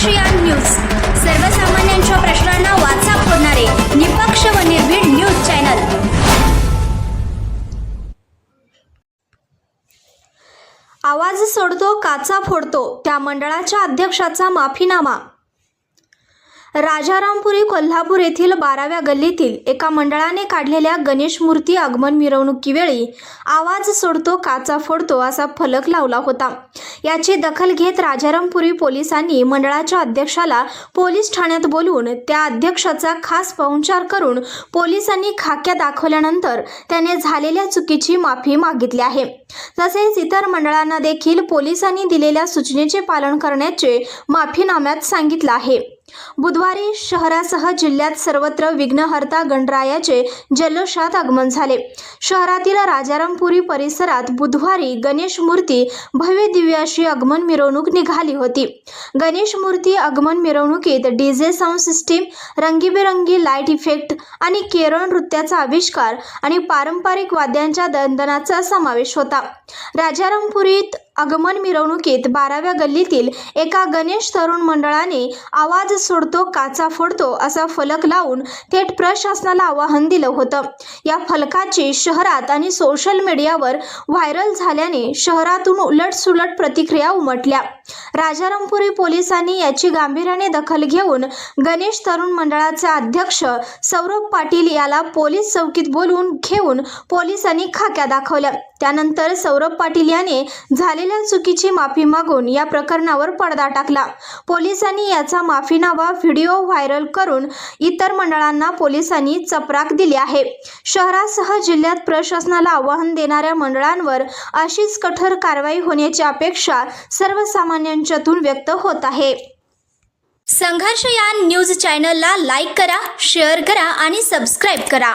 ASEAN news. सर्वसामान्यांच्या प्रश्नांना वाचा फोडणारे निपक्ष व निर्भीड न्यूज चॅनल. आवाज सोडतो काचा फोडतो त्या मंडळाच्या अध्यक्षाचा माफीनामा राजारामपुरी कोल्हापूर येथील बाराव्या गल्लीतील एका मंडळाने काढलेल्या गणेश मूर्ती आगमन मिरवणुकीवेळी आवाज सोडतो काचा फोडतो असा फलक लावला होता. याची दखल घेत राजारामपुरी पोलिसांनी मंडळाच्या अध्यक्षाला पोलीस ठाण्यात बोलवून त्या अध्यक्षाचा खास पाहुणचार करून पोलिसांनी खाक्या दाखवल्यानंतर त्याने झालेल्या चुकीची माफी मागितली आहे. तसेच इतर मंडळांना देखील पोलिसांनी दिलेल्या सूचनेचे पालन करण्याचे माफीनाम्यात सांगितलं आहे. बुधवारी शहरासह जिल्ह्यात सर्वत्र विघ्नहर्ता गणरायाचे जल्लोषात आगमन झाले. शहरातील राजारामपुरी परिसरात बुधवारी गणेश मूर्ती भव्य दिव्य अशी आगमन मिरवणूक निघाली होती. गणेश मूर्ती आगमन मिरवणुकीत डीजे साऊंड सिस्टीम रंगीबेरंगी लाइट इफेक्ट आणि केरळ नृत्याचा आविष्कार आणि पारंपरिक वाद्यांच्या दंदनाचा समावेश होता. राजारामपुरीत आगमन मिरवणुकीत बाराव्या गल्लीतील एका गणेश तरुण मंडळाने आवाज सोडतो काचा फोडतो असा फलक लावून थेट प्रशासनाला आवाहन दिलं होतं. या फलकाची शहरात आणि सोशल मीडियावर व्हायरल झाल्याने शहरातून उलटसुलट प्रतिक्रिया उमटल्या. राजारामपुरी पोलिसांनी याची गांभीर्याने दखल घेऊन गणेश तरुण मंडळाचे अध्यक्ष सौरभ पाटील याला पोलीस चौकीत बोलवून घेऊन पोलिसांनी खाक्या दाखवल्या. त्यानंतर सौरभ पाटील याने झालेल्या चुकीची माफी मागून या प्रकरणावर पडदा टाकला. पोलिसांनी याचा माफीनामा व्हिडिओ व्हायरल करून इतर मंडळांना पोलिसांनी चपराक दिली आहे. शहरासह जिल्ह्यात प्रशासनाला आवाहन देणाऱ्या मंडळांवर अशीच कठोर कारवाई होण्याची अपेक्षा सर्वसामान्यांच्यातून व्यक्त होत आहे. संघर्ष या न्यूज चॅनलला लाईक करा शेअर करा आणि सबस्क्राईब करा.